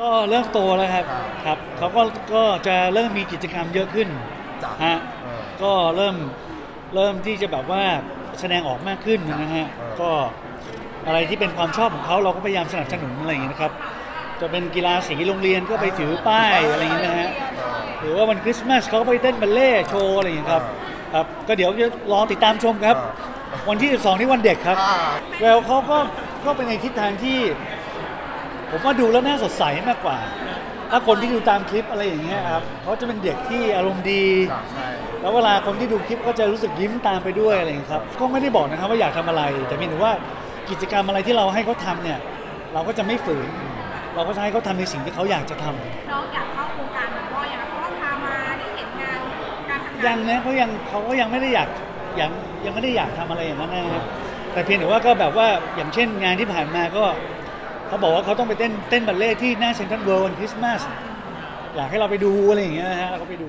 ก็เริ่มโตแล้วครับครับครับเขาก็ก็จะเริ่มมีกิจกรรมเยอะขึ้นจ้ะฮะเออ ก็เริ่มเริ่มที่จะแบบว่าแสดงออกมากขึ้นนะฮะเออ ก็อะไรที่เป็นความชอบของเขาเราก็พยายามสนับสนุนอะไรอย่างเงี้ยนะครับ จะเป็นกีฬาสีโรงเรียนก็ไปถือป้ายอะไรอย่างเงี้ยนะฮะหรือว่าวันคริสต์มาสเขาก็ไปเต้นบัลเล่ต์โชว์อะไรอย่างเงี้ยครับครับก็เดี๋ยวจะรอติดตามชมครับ วันที่ 12นี่วันเด็กครับ อ่า แววเขาก็ก็เป็นในทิศทางที่ ผมว่าดูแล้วน่าสดใสมากกว่า ถ้าคนที่ดูตามคลิปอะไรอย่างเงี้ยครับเขาจะเป็นเด็กที่อารมณ์ดีจ้ะใช่แล้วเวลาคนที่ดูคลิปก็จะรู้สึกยิ้มตามไปด้วยอะไรอย่างเงี้ยครับ ก็ไม่ได้บอกนะครับว่าอยากทำอะไร แต่เพียงแต่ว่ากิจกรรมอะไรที่เราให้เขาทำเนี่ย เราก็จะไม่ฝืน เราก็จะให้เขาทำในสิ่งที่เขาอยากจะทำ น้องอยากเข้าโครงการของพ่ออย่างไรเพราะว่าพามาได้เห็นงานการทำงานยังนะเขายังเขาก็ยังไม่ได้อยากยังยังไม่ได้อยากทำอะไรอย่างนั้นนะครับแต่เพียงแต่ว่าก็แบบว่าอย่างเช่นงานที่ผ่านมาก็ เขาบอกว่าเขาต้องไปเต้นเต้นบัลเล่ที่หน้าเซ็นทรัลเวิลด์วันคริสต์มาสอยากให้เราไปดูอะไรอย่างเงี้ยนะฮะเราก็ไปดู